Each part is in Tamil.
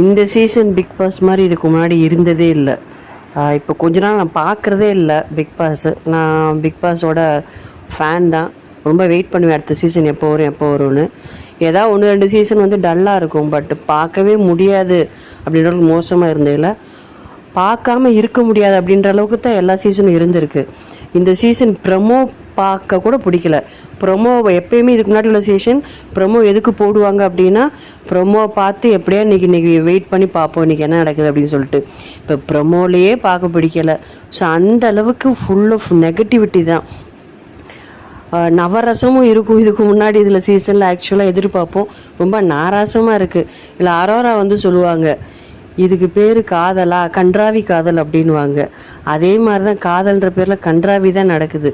இந்த சீசன் பிக் பாஸ் மாதிரி இதுக்கு முன்னாடி இருந்ததே இல்லை. இப்போ கொஞ்ச நாள் நான் பார்க்குறதே இல்லை பிக் பாஸ் நான் பிக் பாஸோட ஃபேன் தான். ரொம்ப வெயிட் பண்ணுவேன் அடுத்த சீசன் எப்போ வரும் எப்போ வரும்னு. ஏதாவது ஒன்று ரெண்டு சீசன் வந்து டல்லாக இருக்கும் பட் பார்க்கவே முடியாது அப்படின்ற மோசமாக இருந்ததில்ல பார்க்காம இருக்க முடியாது அப்படின்ற அளவுக்கு தான் எல்லா சீசனும் இருந்திருக்கு. இந்த சீசன் ப்ரமோ பார்க்க கூட பிடிக்கல. ப்ரொமோ எப்பயுமே இதுக்கு முன்னாடி உள்ள சேஷன் ப்ரொமோ எதுக்கு போடுவாங்க அப்படின்னா ப்ரொமோ பார்த்து எப்படியா இன்றைக்கி இன்னைக்கு வெயிட் பண்ணி பார்ப்போம் இன்றைக்கி என்ன நடக்குது அப்படின்னு சொல்லிட்டு. இப்போ ப்ரொமோலையே பார்க்க பிடிக்கல. ஸோ அந்த அளவுக்கு ஃபுல் ஆஃப் நெகட்டிவிட்டி தான். நவரசமும் இருக்கும். இதுக்கு முன்னாடி இதில் சீசனில் ஆக்சுவலாக எதிர்பார்ப்போம். ரொம்ப நாராசமாக இருக்குது இல்லை அரோரா வந்து சொல்லுவாங்க இதுக்கு பேர் காதலா? கன்றாவி காதல் அப்படின்வாங்க அதே மாதிரி தான் காதல்ன்ற பேரில் கன்றாவி தான் நடக்குது.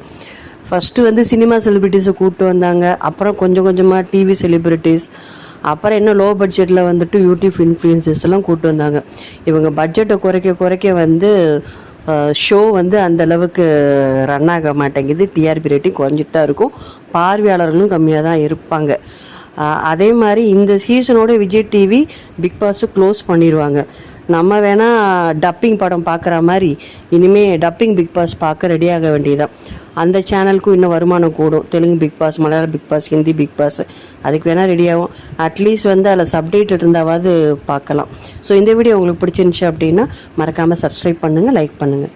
ஃபஸ்ட்டு வந்து சினிமா செலிப்ரிட்டிஸை கூப்பிட்டு வந்தாங்க. அப்புறம் கொஞ்சம் கொஞ்சமாக டிவி செலிப்ரிட்டிஸ் அப்புறம் என்ன லோ பட்ஜெட்டில் வந்துட்டு யூடியூப் இன்ஃப்ளூயன்சஸ் எல்லாம் கூப்பிட்டு வந்தாங்க. இவங்க பட்ஜெட்டை குறைக்க குறைக்க வந்து ஷோ வந்து அந்த அளவுக்கு ரன் ஆக மாட்டேங்குது. டிஆர்பி ரேட்டிங் குறைஞ்சிட்டு தான் இருக்கும். பார்வையாளர்களும் கம்மியாக தான் இருப்பாங்க. அதே மாதிரி இந்த சீசனோட Vijay TV Big Boss close பண்ணிடுவாங்க நம்ம வேணால் டப்பிங் படம் பார்க்குற மாதிரி இனிமேல் டப்பிங் பிக் பாஸ் பார்க்க ரெடியாக வேண்டியதுதான். அந்த சேனலுக்கும் இன்னும் வருமானம் கூடும். Telugu Big Boss Malayala Big Boss Hindi Big Boss அதுக்கு வேணால் ரெடி ஆகும். அட்லீஸ்ட் வந்து அதில் சப்டேட் இருந்தாவது பார்க்கலாம். ஸோ இந்த வீடியோ உங்களுக்கு பிடிச்சிருந்துச்சு அப்படின்னா மறக்காமல் சப்ஸ்கிரைப் பண்ணுங்கள் லைக் பண்ணுங்கள்